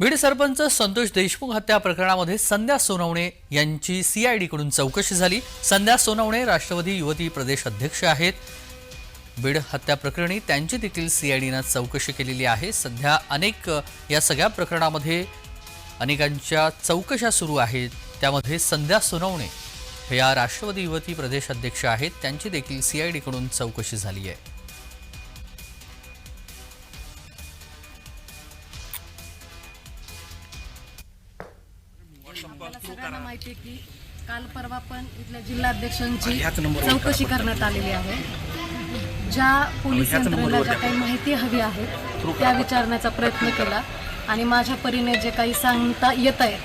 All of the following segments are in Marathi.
बीड सरपंच संतोष देशमुख हत्या प्रकरणामध्ये संध्या सोनवणे यांची सीआयडीकडून चौकशी झाली. संध्या सोनवणे राष्ट्रवादी युवती प्रदेश अध्यक्ष आहेत. बीड हत्या प्रकरणी त्यांची देखील सीआयडीनं चौकशी केलेली आहे. सध्या अनेक या सगळ्या प्रकरणामध्ये अनेकांच्या चौकशा सुरू आहेत. त्यामध्ये संध्या सोनवणे या राष्ट्रवादी युवती प्रदेश अध्यक्ष आहेत. त्यांची देखील सीआयडीकडून चौकशी झाली आहे. मला सगळ्यांना माहिती आहे की काल परवा पण इथल्या जिल्हाध्यक्षांची चौकशी करण्यात आलेली आहे. ज्या पोलीस यंत्रणेला ज्या काही माहिती हवी आहे त्या विचारण्याचा प्रयत्न केला आणि माझ्या परीने जे काही सांगता येत आहे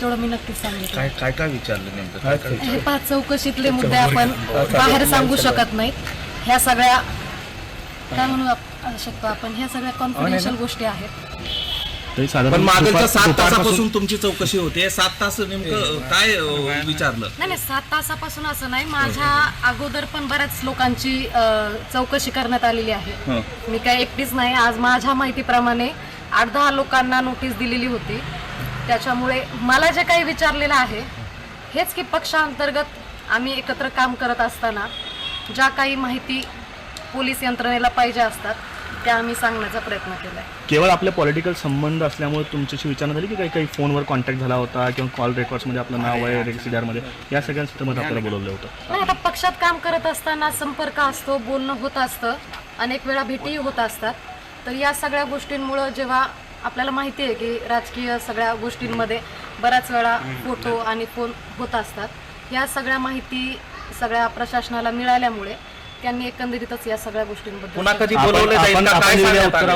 तेवढं मी नक्कीच सांगितलं काय काय काय विचारलं नेमकं? काय काय हे पाच चौकशीतले मुद्दे आपण बाहेर सांगू शकत नाहीत. ह्या सगळ्या काय म्हणू आप- शकतो आपण ह्या सगळ्या कॉन्फिडेन्शियल गोष्टी आहेत. तरी साधारण मागच्या दुपार- सात दुपारपासून- तासापासून तुमची चौकशी होते. सात तास नेमकं काय अं, विचारलं? नाही नाही सात तासापासून असं नाही. माझ्या अगोदर पण बऱ्याच लोकांची अ, चौकशी करण्यात आलेली आहे. हं. मी काय एकटीच नाही. आज माझ्या माहितीप्रमाणे आठ दहा लोकांना नोटीस दिलेली होती. त्याच्यामुळे मला जे काही विचारलेलं आहे हेच की पक्षांतर्गत आम्ही एकत्र काम करत असताना ज्या काही माहिती पोलीस यंत्रणेला पाहिजे असतात त्या आम्ही सांगण्याचा प्रयत्न केला आहे केवळ आपले पॉलिटिकल संबंध असल्यामुळे तुमच्याशी विचारणा झाली की काही काही फोनवर कॉन्टॅक्ट झाला होता किंवा कॉल रेकॉर्ड्समध्ये आपलं नाव आहे रेसिडरमध्ये या सगळ्या संदर्भात आपल्याला बोलवलं होतं. नाही आता पक्षात काम करत असताना संपर्क असतो बोलणं होत असतं अनेक वेळा भेटीही होत असतात. तर या सगळ्या गोष्टींमुळं जेव्हा आपल्याला माहिती आहे की राजकीय सगळ्या गोष्टींमध्ये बऱ्याच वेळा फोटो आणि फोन होत असतात. या सगळ्या माहिती सगळ्या प्रशासनाला मिळाल्यामुळे त्यांनी एकंदरीतच या सगळ्या गोष्टींबद्दल पुन्हा कधी बोलवलं जाईल का? काय दिलेल्या सांगण्यात आलं?